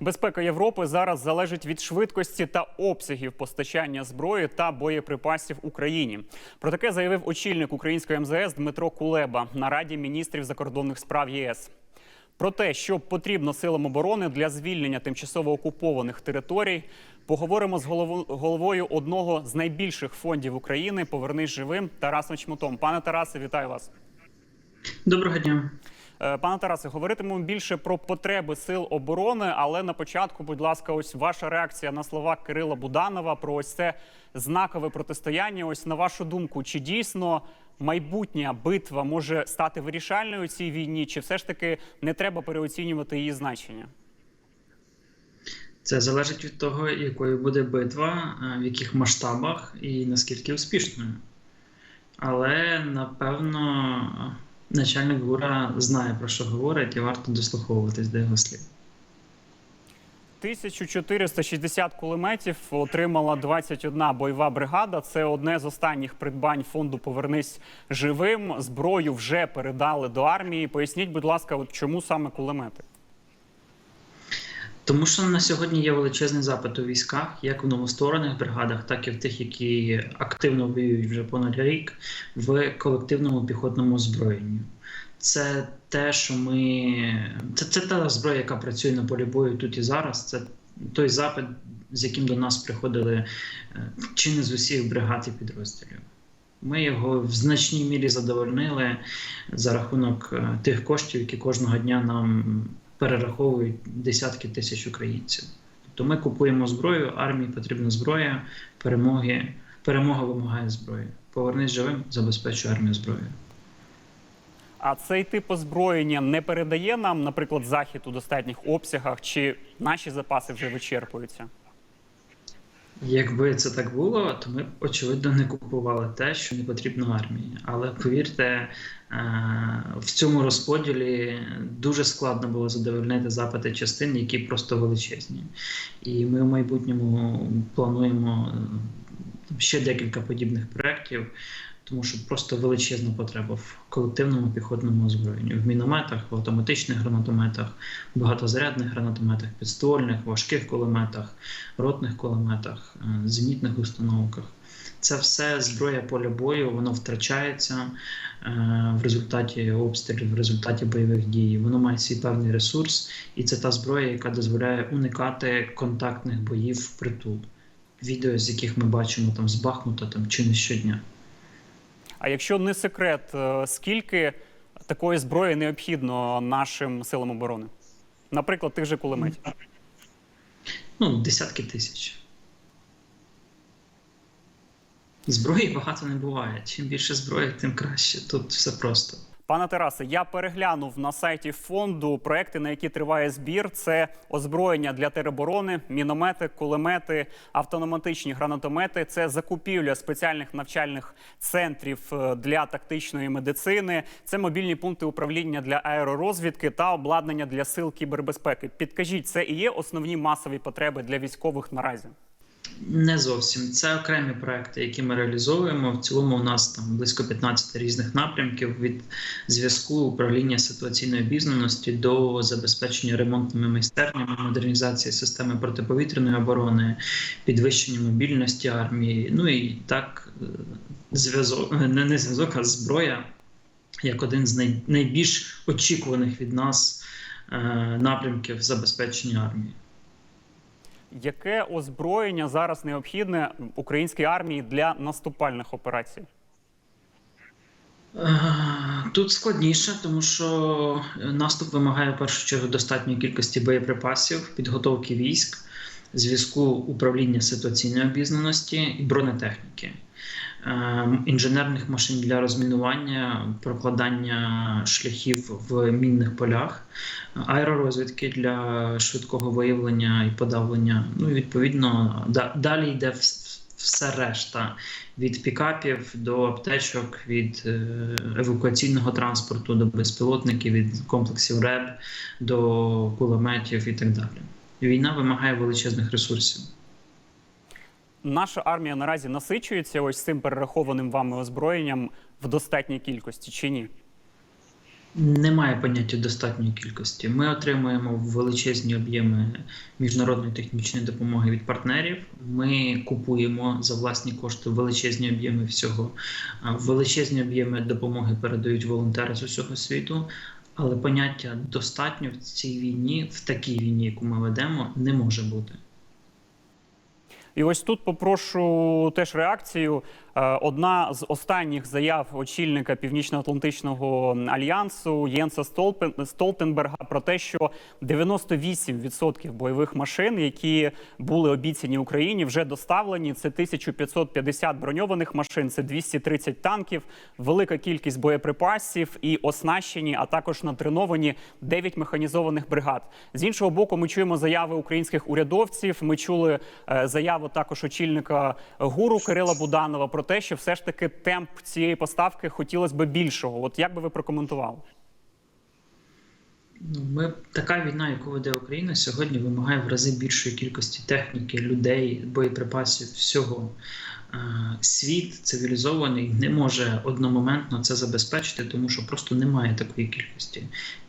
Безпека Європи зараз залежить від швидкості та обсягів постачання зброї та боєприпасів Україні. Про таке заявив очільник української МЗС Дмитро Кулеба на раді міністрів закордонних справ ЄС. Про те, що потрібно силам оборони для звільнення тимчасово окупованих територій, поговоримо з голово- головою одного з найбільших фондів України Повернись живим Тарасом Чмутом. Пане Тарасе, вітаю вас. Доброго дня. Е, Пане Тарасе, говоритимемо більше про потреби сил оборони, але на початку, будь ласка, ось ваша реакція на слова Кирила Буданова про ось це знакове протистояння. Ось на вашу думку, чи дійсно майбутня битва може стати вирішальною у цій війні, чи все ж таки не треба переоцінювати її значення? Це залежить від того, якою буде битва, е, в яких масштабах і наскільки успішною. Але напевно начальник ГУРа знає про що говорить, і варто дослуховуватись до його слів. 1460 кулеметів отримала 21 бойова бригада. Це одне з останніх придбань фонду Повернись живим. Зброю вже передали до армії. Поясніть, будь ласка, от чому саме кулемети? Тому що на сьогодні є величезний запит у військах, як в новостворених бригадах, так і в тих, які активно воюють вже понад рік в колективному піхотному озброєнні. Це те, що ми. Це, це та зброя, яка працює на полі бою тут і зараз. Це той запит, з яким до нас приходили е, чи не з усіх бригад і підрозділів. Ми його в значній мірі задовольнили за рахунок е, тих коштів, які кожного дня нам перераховують десятки тисяч українців. Тобто ми купуємо зброю, армії потрібна зброя, перемоги, перемога вимагає зброї. Повернись живим, забезпечує армію зброєю. А цей тип озброєння не передає нам, наприклад, захід у достатніх обсягах, чи наші запаси вже вичерпуються? Якби це так було, то ми очевидно не купували те, що не потрібно армії. Але повірте, е, в цьому розподілі дуже складно було задовольнити запити частин, які просто величезні. І ми в майбутньому плануємо е, ще декілька подібних проєктів, тому що просто величезна потреба в колективному піхотному озброєнні, в мінометах, в автоматичних гранатометах, багатозарядних гранатометах, підствольних, важких кулеметах, ротних кулеметах, е, зенітних установках. Це все зброя поля бою, воно втрачається е, в результаті обстрілів, в результаті бойових дій. Воно має свій певний ресурс, і це та зброя, яка дозволяє уникати контактних боїв впритул. Відео, з яких ми бачимо там з Бахмута там, чи не щодня. А якщо не секрет, е, скільки такої зброї необхідно нашим силам оборони? Наприклад, тих же кулеметів. Ну, десятки тисяч. Зброї багато не буває. Чим більше зброї, тим краще. Тут все просто. Пане Тарасе, я переглянув на сайті фонду проекти, на які триває збір. Це озброєння для тероборони, міномети, кулемети, автоматичні гранатомети. Це закупівля спеціальних навчальних центрів е, для тактичної медицини. Це мобільні пункти управління для аеророзвідки та обладнання для сил кібербезпеки. Підкажіть, це і є основні масові потреби для військових наразі. Не зовсім. Це окремі проекти, які ми реалізовуємо. В цілому у нас там близько 15 різних напрямків від зв'язку управління ситуаційної обізнаності до забезпечення ремонтними майстернями, модернізації системи протиповітряної оборони, підвищення мобільності армії. Ну і так е, зв'язок не, не зв'язок, а зброя як один з най, найбільш очікуваних від нас е, напрямків забезпечення армії. Яке озброєння зараз необхідне українській армії для наступальних операцій? Е, Тут складніше, тому що наступ вимагає в першу чергу достатньої кількості боєприпасів, підготовки військ, зв'язку управління ситуаційної обізнаності і бронетехніки, інженерних машин для розмінування, прокладання шляхів в мінних полях, аеророзвідки для швидкого виявлення і подавлення. Ну і відповідно далі йде все решта від пікапів до аптечок, від е, евакуаційного транспорту до безпілотників, від комплексів РЕБ до кулеметів і так далі. Війна вимагає величезних ресурсів. Наша армія наразі насичується ось цим перерахованим вами озброєнням в достатній кількості чи ні? Немає поняття достатньої кількості. Ми отримуємо величезні об'єми міжнародної технічної допомоги від партнерів. Ми купуємо за власні кошти величезні об'єми всього. Величезні об'єми допомоги передають волонтери з усього світу. Але поняття достатньо в цій війні, в такій війні, яку ми ведемо, не може бути. І ось тут попрошу теж реакцію. Е, Одна з останніх заяв очільника Північно-Атлантичного альянсу Єнса Столтенберга про те, що 98% бойових машин, які були обіцяні Україні, вже доставлені. Це 1550 броньованих машин, це 230 танків, велика кількість боєприпасів і оснащені, а також натреновані 9 механізованих бригад. З іншого боку, ми чуємо заяви українських урядовців. Ми чули е, заяву також очільника гуру Кирила Буданова про те, що все ж таки темп цієї поставки хотілося б більшого. От як би ви прокоментували? Ну, Ми така війна, яку веде Україна, сьогодні вимагає в рази більшої кількості техніки, людей, боєприпасів, всього. Е, Світ цивілізований не може одномоментно це забезпечити, тому що просто немає такої кількості.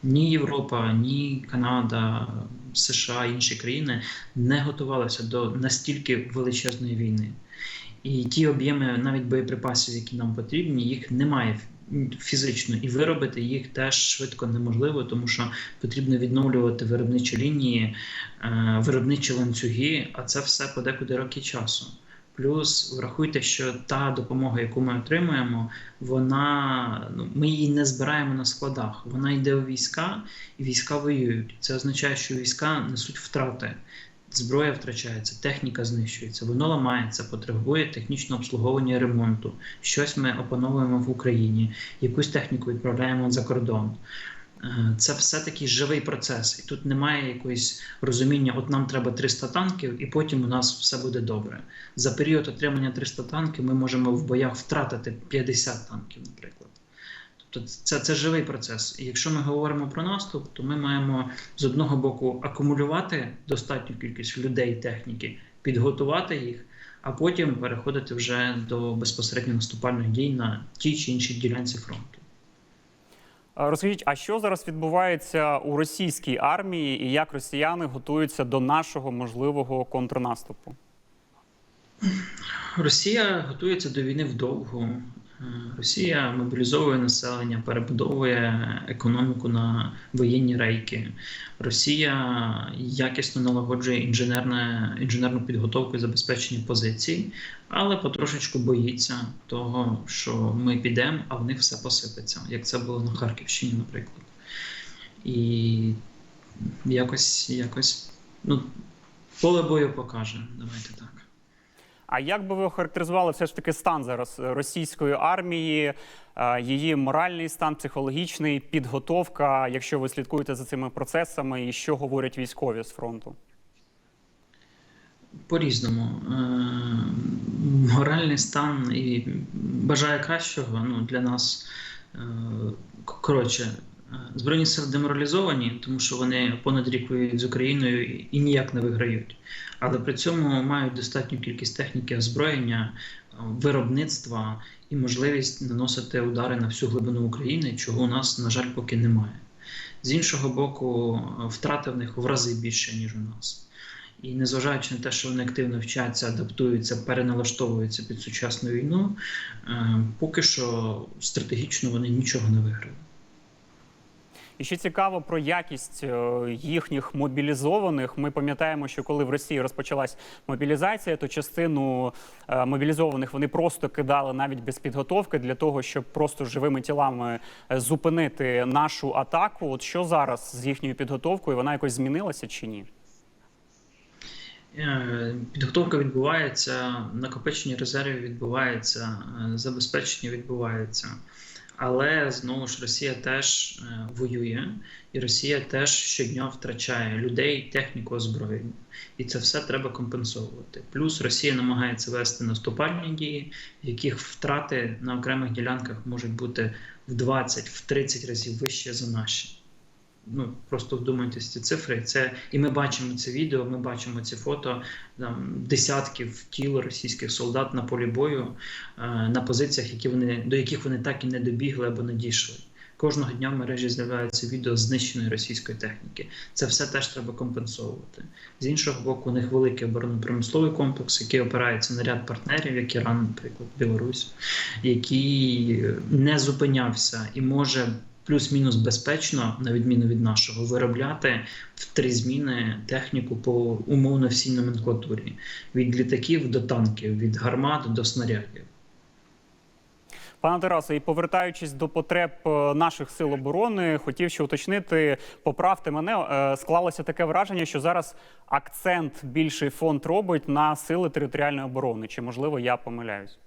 Ні Європа, ні Канада, США, інші країни не готувалися до настільки величезної війни. І ті об'єми навіть боєприпасів, які нам потрібні, їх немає фізично, і виробити їх теж швидко неможливо, тому що потрібно відновлювати виробничі лінії, е, виробничі ланцюги, а це все подекуди роки часу. Плюс врахуйте, що та допомога, яку ми отримуємо, вона ну ми її не збираємо на складах. Вона йде у війська, і війська воюють. Це означає, що війська несуть втрати. Зброя втрачається, техніка знищується, воно ламається, потребує технічного обслуговування ремонту. Щось ми опановуємо в Україні, якусь техніку відправляємо за кордон. Е, Це все такий живий процес, і тут немає якогось розуміння, от нам треба 300 танків, і потім у нас все буде добре. За період отримання 300 танків ми можемо в боях втратити 50 танків, наприклад. Тобто це, це живий процес. І якщо ми говоримо про наступ, то ми маємо з одного боку акумулювати достатню кількість людей, техніки, підготувати їх, а потім переходити вже до безпосередньо наступальних дій на тій чи іншій ділянці фронту. Розкажіть, а що зараз відбувається у російській армії, і як росіяни готуються до нашого можливого контрнаступу? Росія готується до війни вдовго. Росія мобілізовує населення, перебудовує економіку на воєнні рейки. Росія якісно налагоджує інженерне, інженерну підготовку і забезпечення позицій, але потрошечку боїться того, що ми підемо, а в них все посипеться, як це було на Харківщині, наприклад. І якось, якось, ну, поле бою покаже. Давайте так. А як би ви охарактеризували все ж таки стан зараз російської армії, е, її моральний стан, психологічний, підготовка, якщо ви слідкуєте за цими процесами, і що говорять військові з фронту? По-різному. Е, Моральний стан і бажає кращого ну, для нас. е, Коротше, Збройні сили деморалізовані, тому що вони понад рік воюють з Україною і ніяк не виграють. Але при цьому мають достатню кількість техніки, озброєння, е, виробництва і можливість наносити удари на всю глибину України, чого у нас, на жаль, поки немає. З іншого боку, е, втрати в них в рази більше, ніж у нас. І незважаючи на те, що вони активно вчаться, адаптуються, переналаштовуються під сучасну війну, е, поки що стратегічно вони нічого не виграли. І ще цікаво про якість е, їхніх мобілізованих. Ми пам'ятаємо, що коли в Росії розпочалась мобілізація, то частину е, мобілізованих вони просто кидали навіть без підготовки для того, щоб просто живими тілами е, зупинити нашу атаку. От що зараз з їхньою підготовкою? Вона якось змінилася чи ні? Підготовка відбувається, накопичення резервів відбувається, забезпечення відбувається. Але знову ж Росія теж е, воює, і Росія теж щодня втрачає людей, техніку, озброєння. І це все треба компенсовувати. Плюс Росія намагається вести наступальні дії, в яких втрати на окремих ділянках можуть бути в 20, в 30 разів вище за наші. Ну просто вдумайтесь ці цифри. Це і ми бачимо це відео. Ми бачимо ці фото там десятків тіл російських солдат на полі бою е, на позиціях, які вони до яких вони так і не добігли або не дійшли. Кожного дня в мережі з'являються відео знищеної російської техніки. Це все теж треба компенсовувати. З іншого боку, у них великий оборонно-промисловий комплекс, який опирається на ряд партнерів, як Іран, наприклад, Білорусь, який не зупинявся і може плюс-мінус безпечно, на відміну від нашого, виробляти в три зміни техніку по умовно всій номенклатурі: від літаків до танків, від гармат до снарядів. Пане Тарасе, і повертаючись до потреб е, наших сил оборони, хотів ще уточнити, поправте мене. е, Склалося таке враження, що зараз акцент більший фонд робить на сили територіальної оборони. Чи можливо я помиляюсь?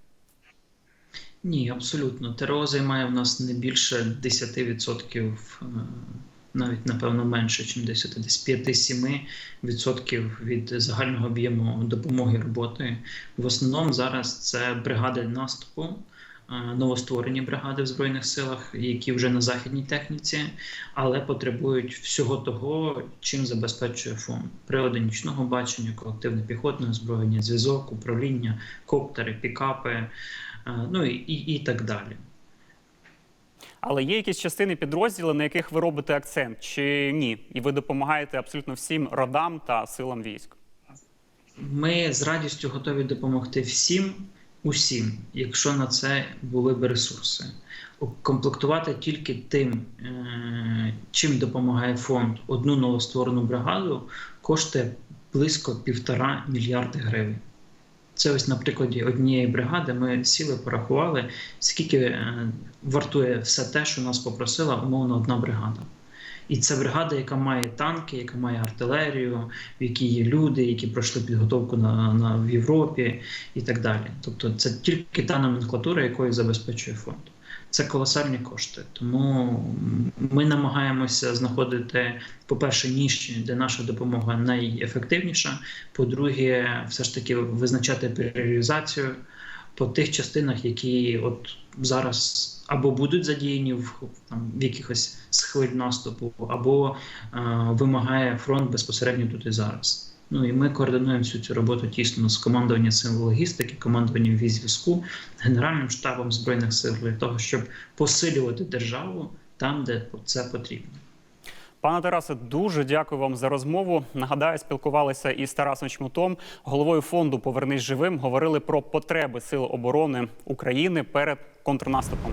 Ні, абсолютно. ТРО займає в нас не більше 10%, е, навіть напевно менше, ніж 10, десь 5-7% від загального об'єму допомоги роботи. В основному зараз це бригади наступу. е, Новостворені бригади в збройних силах, які вже на західній техніці, але потребують всього того, чим забезпечує фонд: прилади нічного бачення, колективне піхотне озброєння, зв'язок, управління, коптери, пікапи, ну і, і, і так далі. Але є якісь частини підрозділи, на яких ви робите акцент, чи ні? І ви допомагаєте абсолютно всім родам та силам військ? Ми з радістю готові допомогти всім, усім, якщо на це були б ресурси. Комплектувати тільки тим, е, чим допомагає фонд одну новостворену бригаду, коштує близько півтора мільярди гривень. Це ось на прикладі однієї бригади ми сіли, порахували, скільки е, вартує все те, що нас попросила умовно одна бригада. І це бригада, яка має танки, яка має артилерію, в якій є люди, які пройшли підготовку на, на в Європі і так далі. Тобто, це тільки та номенклатура, якою забезпечує фонд. Це колосальні кошти. Тому ми намагаємося знаходити, по-перше, ніші, де наша допомога найефективніша. По-друге, все ж таки визначати пріоризацію по тих частинах, які от зараз або будуть задіяні в, там, в якихось схвиль наступу, або е, вимагає фронт безпосередньо тут і зараз. Ну і ми координуємо всю цю роботу тісно з командуванням сил логістики, командуванням військ-зв'язку, Генеральним штабом збройних сил для того, щоб посилювати державу там, де це потрібно. Пане Тарасе, дуже дякую вам за розмову. Нагадаю, спілкувалися із Тарасом Чмутом, головою фонду Повернись живим. Говорили про потреби Сил оборони України перед контрнаступом.